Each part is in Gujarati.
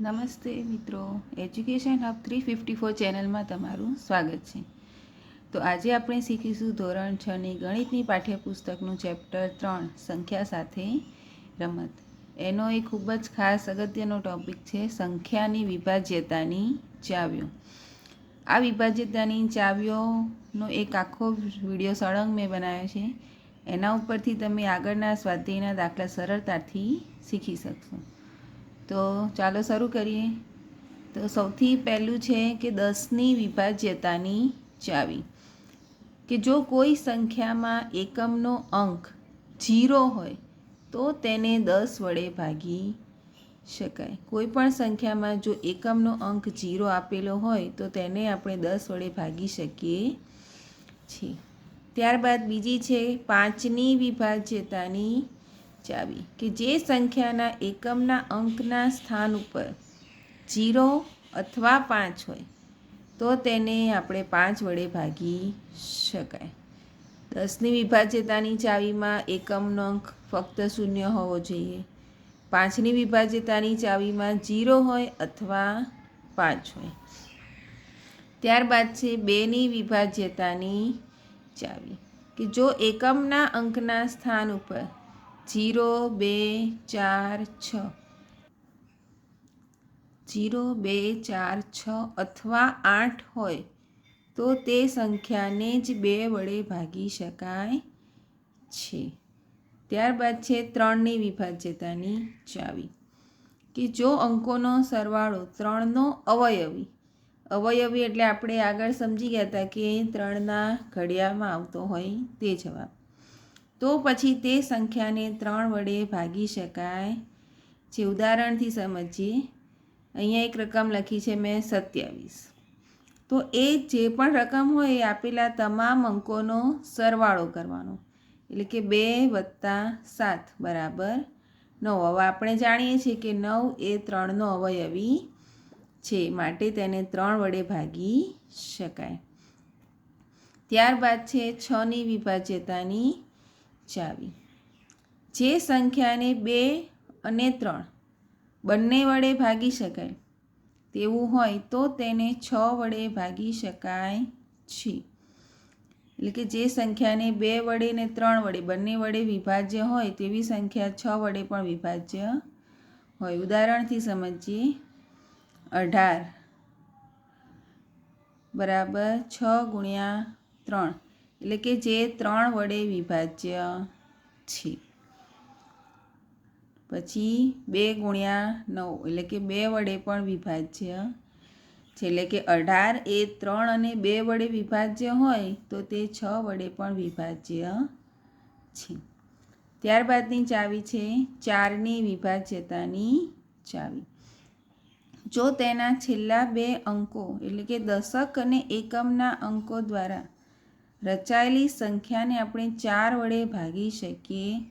નમસ્તે મિત્રો. Education hub three fifty four ચેનલમાં તમારું સ્વાગત છે. તો આજે આપણે શીખીશું ધોરણ છની ગણિતની પાઠ્યપુસ્તકનું ચેપ્ટર ત્રણ, સંખ્યા સાથે રમત. એનો એક ખૂબ જ ખાસ અગત્યનો ટોપિક છે સંખ્યાની વિભાજ્યતાની ચાવીઓ. આ વિભાજ્યતાની ચાવીઓનો એક આખો વીડિયો સળંગ મેં બનાવ્યો છે. એના ઉપરથી તમે આગળના સ્વાધ્યાયના દાખલા સરળતાથી શીખી શકશો. તો ચાલો શરૂ કરીએ. તો સૌથી પહેલું છે કે દસની વિભાજ્યતાની ચાવી. કે જો કોઈ સંખ્યામાં એકમનો અંક જીરો હોય, તો તેને દસ વડે ભાગી શકાય. કોઈ પણ સંખ્યામાં જો એકમનો અંક જીરો આપેલો હોય, તો તેને આપણે દસ વડે ભાગી શકીએ છીએ. ત્યારબાદ બીજી છે પાંચની વિભાજ્યતાની ચાવી કે જે સંખ્યાના એકમના અંકના સ્થાન ઉપર જીરો અથવા પાંચ હોય, તો તેને આપણે પાંચ વડે ભાગી શકાય. દસની વિભાજ્યતાની ચાવીમાં એકમનો અંક ફક્ત શૂન્ય હોવો જોઈએ. પાંચની વિભાજ્યતાની ચાવીમાં જીરો હોય અથવા પાંચ હોય. ત્યારબાદ છે બેની વિભાજ્યતાની ચાવી કે જો એકમના અંકના સ્થાન ઉપર જીરો બે ચાર છ. જીરો બે ચાર છ અથવા આઠ હોય તો તે સંખ્યાને જ બે વડે ભાગી શકાય છે. ત્યારબાદ છે ત્રણની વિભાજ્યતાની ચાવી. કે જો અંકોનો સરવાળો ત્રણનો અવયવી અવયવી એટલે આપણે આગળ સમજી ગયા હતા કે ત્રણના ઘડિયાળમાં આવતો હોય તે જવાબ. તો પછી તે સંખ્યાને ત્રણ વડે ભાગી શકાય. જે ઉદાહરણથી સમજીએ, અહીંયા એક રકમ લખી છે મેં સત્યાવીસ. તો એ જે પણ રકમ હોય એ આપેલા તમામ અંકોનો સરવાળો કરવાનો. એટલે કે બે વત્તા સાત બરાબર નવ. હવે આપણે જાણીએ છીએ કે નવ એ ત્રણનો અવયવી છે, માટે તેને ત્રણ વડે ભાગી શકાય. ત્યારબાદ છે છની વિભાજ્યતાની ચાવી જે સંખ્યાને બે અને ત્રણ બંને વડે ભાગી શકાય, તેવું હોય તો તેને છ વડે ભાગી શકાય છે. એટલે કે જે સંખ્યાને બે વડે ને ત્રણ વડે બંને વડે વિભાજ્ય હોય તેવી સંખ્યા છ વડે પણ વિભાજ્ય હોય. ઉદાહરણથી સમજીએ. અઢાર બરાબર છ ગુણ્યા ત્રણ એટલે કે જે ત્રણ વડે વિભાજ્ય છે. પછી બે ગુણ્યા નવ, એટલે કે બે વડે પણ વિભાજ્ય છે. એટલે કે અઢાર એ ત્રણ અને બે વડે વિભાજ્ય હોય તો તે છ વડે પણ વિભાજ્ય છે. ત્યારબાદની ચાવી છે ચારની વિભાજ્યતાની ચાવી. જો તેના છેલ્લા બે અંકો, એટલે કે દશક અને એકમના અંકો દ્વારા રચાયેલી સંખ્યાને આપણે ચાર વડે ભાગી શકીએ,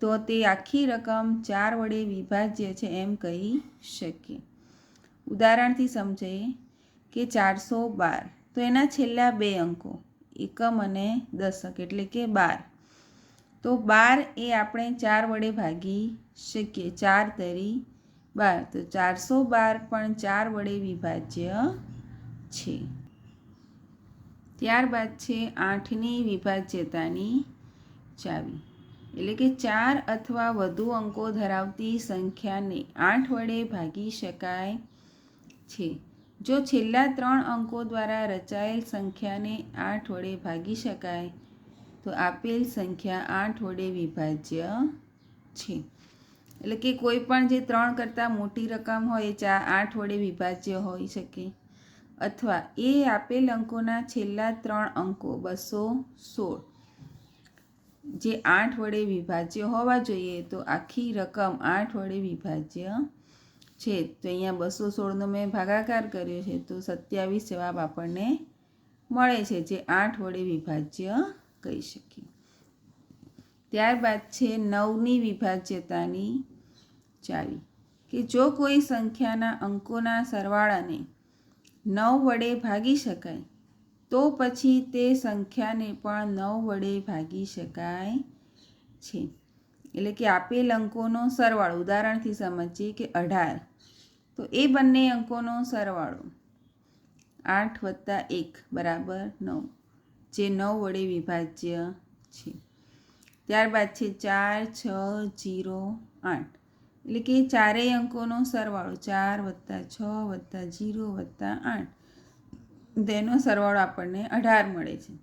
તો તે આખી રકમ ચાર વડે વિભાજ્ય છે એમ કહી શકીએ. ઉદાહરણથી સમજાઈએ કે ચારસો બાર, તો એના છેલ્લા બે અંકો, એકમ અને દશક, એટલે કે બાર. તો બાર એ આપણે ચાર વડે ભાગી શકીએ, ચાર તરી બાર. તો ચારસો બાર પણ ચાર વડે વિભાજ્ય છે. ત્યારબાદ છે આઠની વિભાજ્યતાની ચાવી. એટલે કે ચાર અથવા વધુ અંકો ધરાવતી સંખ્યાને આઠ વડે ભાગી શકાય છે. જો છેલ્લા ત્રણ અંકો દ્વારા રચાયેલ સંખ્યાને આઠ વડે ભાગી શકાય, તો આપેલ સંખ્યા આઠ વડે વિભાજ્ય છે. એટલે કે કોઈ પણ જે ત્રણ કરતાં મોટી રકમ હોય ચાર આઠ વડે વિભાજ્ય હોઈ શકે. અથવા એ આપેલ અંકોના છેલ્લા ત્રણ અંકો, બસો સોળ. જે આઠ વડે વિભાજ્ય હોવા જોઈએ, તો આખી રકમ આઠ વડે વિભાજ્ય છે. તો અહીંયા બસો સોળનો મેં ભાગાકાર કર્યો છે, તો સત્યાવીસ જવાબ આપણને મળે છે, જે આઠ વડે વિભાજ્ય કહી શકીએ. ત્યારબાદ છે નવની વિભાજ્યતાની ચાવી, કે જો કોઈ સંખ્યાના અંકોના સરવાળાને નવ વડે ભાગી શકાય. તો પછી તે સંખ્યાને પણ નવ વડે ભાગી શકાય છે. એટલે કે આપેલ અંકોનો સરવાળો. ઉદાહરણથી સમજીએ કે અઢાર. તો એ બંને અંકોનો સરવાળો આઠ વત્તા એક બરાબર નવ, જે નવ વડે વિભાજ્ય છે. ત્યારબાદ છે ચાર, છ, જીરો, આઠ. એટલે કે ચારેય અંકોનો સરવાળો, ચાર વત્તા છ વત્તા જીરો વત્તા આઠ તેનો સરવાળો આપણને અઢાર મળે છે.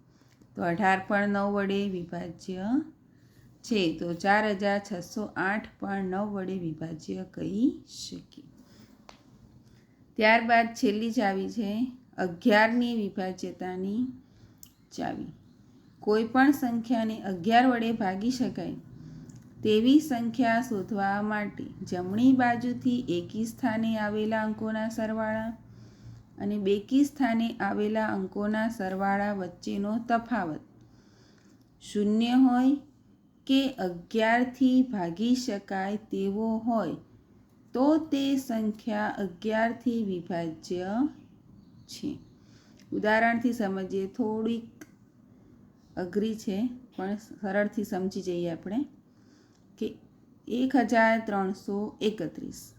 તો અઢાર પણ નવ વડે વિભાજ્ય છે. તો ચાર હજાર છસો આઠ પણ નવ વડે વિભાજ્ય કહી શકીએ. ત્યારબાદ છેલ્લી ચાવી છે, અગિયારની વિભાજ્યતાની ચાવી. કોઈ પણ સંખ્યાને અગિયાર વડે ભાગી શકાય તેવી સંખ્યા શોધવા માટે જમણી બાજુથી એકી સ્થાને આવેલા અંકોના સરવાળા અને બેકી સ્થાને આવેલા અંકોના સરવાળા વચ્ચેનો તફાવત. શૂન્ય હોય કે અગિયારથી ભાગી શકાય તેવો હોય તો તે સંખ્યા અગિયારથી વિભાજ્ય છે. ઉદાહરણથી સમજીએ, થોડીક અઘરી છે, પણ સરળથી સમજી જઈએ આપણે. કે એક હજાર ત્રણસો એકત્રીસ.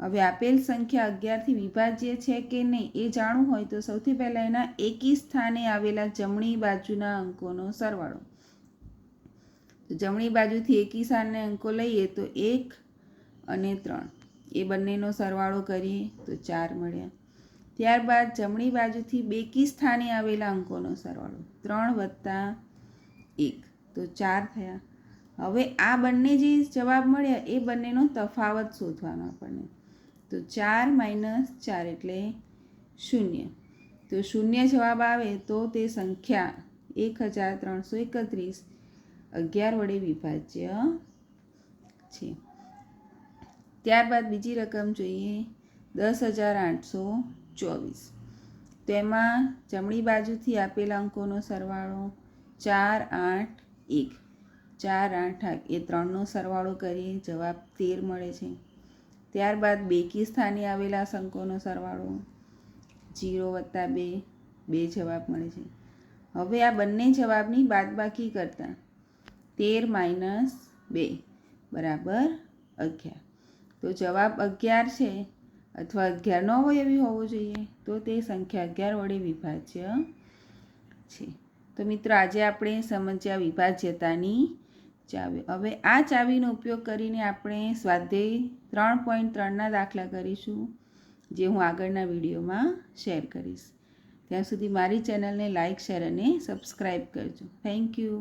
હવે આપેલ સંખ્યા અગિયારથી વિભાજ્ય છે કે નહીં એ જાણવું હોય તો સૌથી પહેલાં એના એકી સ્થાને આવેલા જમણી બાજુના અંકોનો સરવાળો. જમણી બાજુથી એકી સ્થાને અંકો લઈએ તો એક અને ત્રણ. એ બંનેનો સરવાળો કરીએ તો ચાર મળ્યા. ત્યારબાદ જમણી બાજુથી બેકી સ્થાને આવેલા અંકોનો સરવાળો. ત્રણ વત્તા એક. તો ચાર થયા. હવે આ બંને જે જવાબ મળ્યા, એ બંનેનો તફાવત શોધવાનો આપણને. તો ચાર માઇનસ ચાર એટલે શૂન્ય. તો શૂન્ય જવાબ આવે તો તે સંખ્યા એક હજાર ત્રણસો એકત્રીસ અગિયાર વડે વિભાજ્ય છે. ત્યારબાદ બીજી રકમ જોઈએ, દસ હજાર આઠસો ચોવીસ. તેમાં જમણી બાજુથી આપેલા અંકોનો સરવાળો ચાર, આઠ, એક. ચાર, આઠ આઠ એ ત્રણનો સરવાળો કરીએ જવાબ તેર મળે છે. ત્યારબાદ બેકી સ્થાને આવેલા સંકોનો સરવાળો જીરો વત્તા બે બે જવાબ મળે છે. હવે આ બંને જવાબની બાદબાકી કરતાં તેર માઇનસ બે બરાબર અગિયાર. તો જવાબ અગિયાર છે અથવા અગિયાર ન હોય એવી હોવો જોઈએ તો તે સંખ્યા અગિયાર વડે વિભાજ્ય છે. તો મિત્રો, આજે આપણે સમજ્યા વિભાજ્યતાની ચાવી. હવે આ ચાવીનો ઉપયોગ કરીને આપણે સ્વાધ્યાય ત્રણ પોઈન્ટ ત્રણના દાખલા કરીશું, જે હું આગળના વિડીયોમાં શેર કરીશ. ત્યાં સુધી મારી ચેનલને લાઇક શેર અને સબસ્ક્રાઈબ કરજો. Thank you.